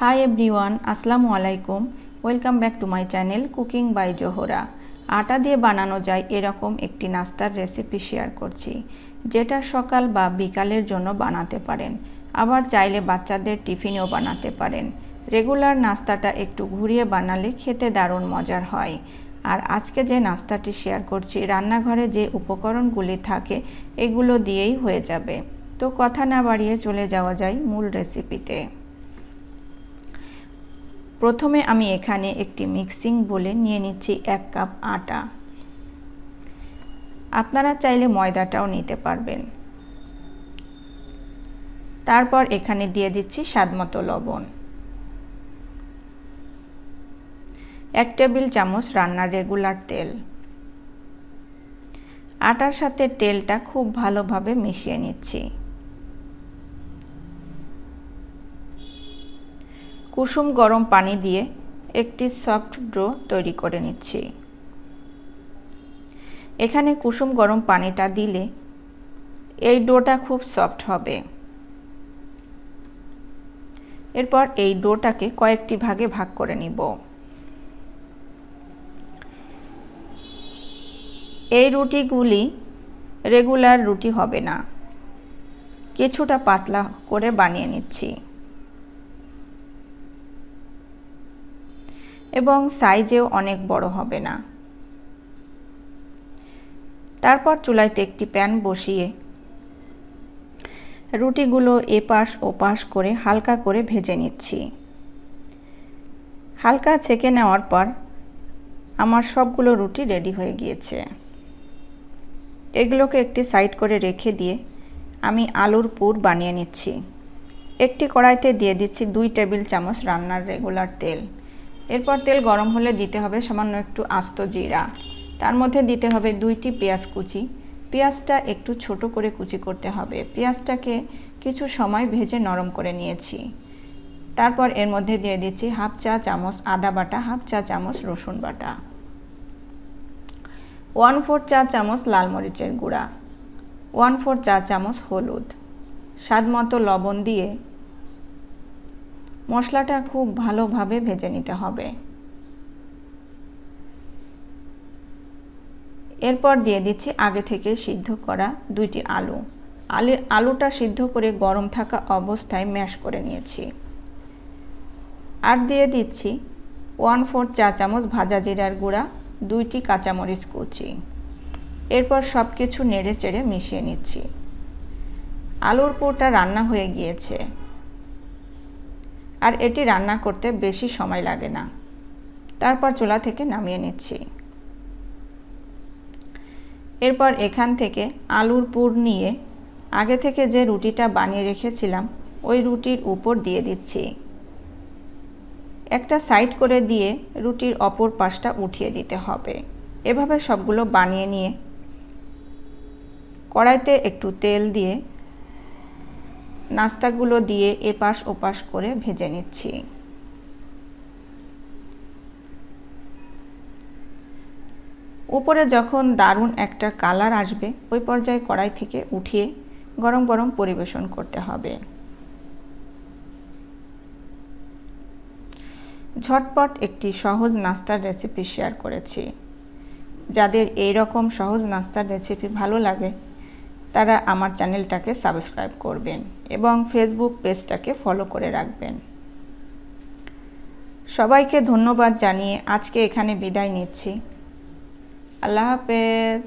High everyone আসসালামু আলাইকুম welcome back to my channel cooking by Zohra আটা দিয়ে বানানো যায় এরকম একটি নাস্তার রেসিপি শেয়ার করছি, যেটা সকাল বা বিকালের জন্য বানাতে পারেন। আবার চাইলে বাচ্চাদের টিফিনেও বানাতে পারেন। রেগুলার নাস্তাটা একটু ঘুরিয়ে বানালে খেতে দারুণ মজার হয়। আর আজকে যে নাস্তাটি শেয়ার করছি, রান্নাঘরে যে উপকরণগুলি থাকে, এগুলো দিয়েই হয়ে যাবে। তো কথা না বাড়িয়ে চলে যাওয়া যায় মূল রেসিপিতে প্রথমে আমি এখানে একটি মিক্সিং বলে নিয়ে নিচ্ছি এক কাপ আটা। আপনারা চাইলে ময়দাটাও নিতে পারবেন। তারপর এখানে দিয়ে দিচ্ছি স্বাদমতো লবণ। এক টেবিল চামচ রান্নার রেগুলার তেল। আটার সাথে তেলটা খুব ভালোভাবে মিশিয়ে নিচ্ছি। কুসুম গরম পানি দিয়ে একটি সফট ড্রো তৈরি করে নিচ্ছি। এখানে কুসুম গরম পানিটা দিলে এই ডোটা খুব সফট হবে। এরপর এই ডোটাকে কয়েকটি ভাগে ভাগ করে নিব। এই রুটিগুলি রেগুলার রুটি হবে না। কিছুটা পাতলা করে বানিয়ে নিচ্ছি। এবং সাইজেও অনেক বড় হবে না। তারপর চুলাইতে একটি প্যান বসিয়ে রুটিগুলো এপাশ ওপাশ করে হালকা করে ভেজে নিচ্ছি। হালকা ছেঁকে নেওয়ার পর আমার সবগুলো রুটি রেডি হয়ে গিয়েছে। এগুলোকে একটি সাইড করে রেখে দিয়ে আমি আলুর পুর বানিয়ে নিচ্ছি। একটি কড়াইতে দিয়ে দিচ্ছি দুই টেবিল চামচ রান্নার রেগুলার তেল। এরপর তেল গরম হলে দিতে হবে সামান্য একটু আস্ত জিরা। তার মধ্যে দিতে হবে দুইটি পেঁয়াজ কুচি। পেঁয়াজটা একটু ছোট করে কুচি করতে হবে। পেঁয়াজটাকে কিছু সময় ভেজে নরম করে নিয়েছি। তারপর এর মধ্যে দিয়ে দিচ্ছি হাফ চা চামচ আদা বাটা, হাফ চা চামচ রসুন বাটা। ওয়ান ফোর চা চামচ লাল মরিচের গুঁড়া। ওয়ান ফোর চা চামচ হলুদ। স্বাদ মতো লবণ দিয়ে মশলাটা খুব ভালোভাবে ভেজে নিতে হবে। এরপর দিয়ে দিচ্ছি আগে থেকে সিদ্ধ করা দুইটি আলু। আলু, আলুটা সিদ্ধ করে গরম থাকা অবস্থায় ম্যাশ করে নিয়েছি। আর দিয়ে দিচ্ছি ওয়ান ফোর চা চামচ ভাজা জিরার গুঁড়া, দুইটি কাঁচামরিচ কুচি। এরপর সব কিছু নেড়ে চেড়ে মিশিয়ে নিচ্ছি। আলুর পুরটা রান্না হয়ে গিয়েছে। আর এটি রান্না করতে বেশি সময় লাগে না। তারপর চুলা থেকে নামিয়ে নিচ্ছি। এরপর এখান থেকে আলুর পুর নিয়ে আগে থেকে যে রুটিটা বানিয়ে রেখেছিলাম, ওই রুটির উপর দিয়ে দিচ্ছি। একটা সাইড করে দিয়ে রুটির অপর পাশটা উঠিয়ে দিতে হবে। এভাবে সবগুলো বানিয়ে নিয়ে কড়াইতে একটু তেল দিয়ে নাস্তাগুলো দিয়ে এপাশ ওপাশ করে ভেজে নিচ্ছি। উপরে যখন দারুণ একটা কালার আসবে, ওই পর্যায়ে কড়াই থেকে উঠিয়ে গরম গরম পরিবেশন করতে হবে। ঝটপট একটি সহজ নাস্তার রেসিপি শেয়ার করেছি। যাদের এই রকম সহজ নাস্তার রেসিপি ভালো লাগে তারা আমার চ্যানেলটাকে সাবস্ক্রাইব করবেন এবং ফেসবুক পেজটাকে ফলো করে রাখবেন। সবাইকে ধন্যবাদ জানিয়ে আজকে এখানে বিদায় নিচ্ছি। আল্লাহ হাফেজ।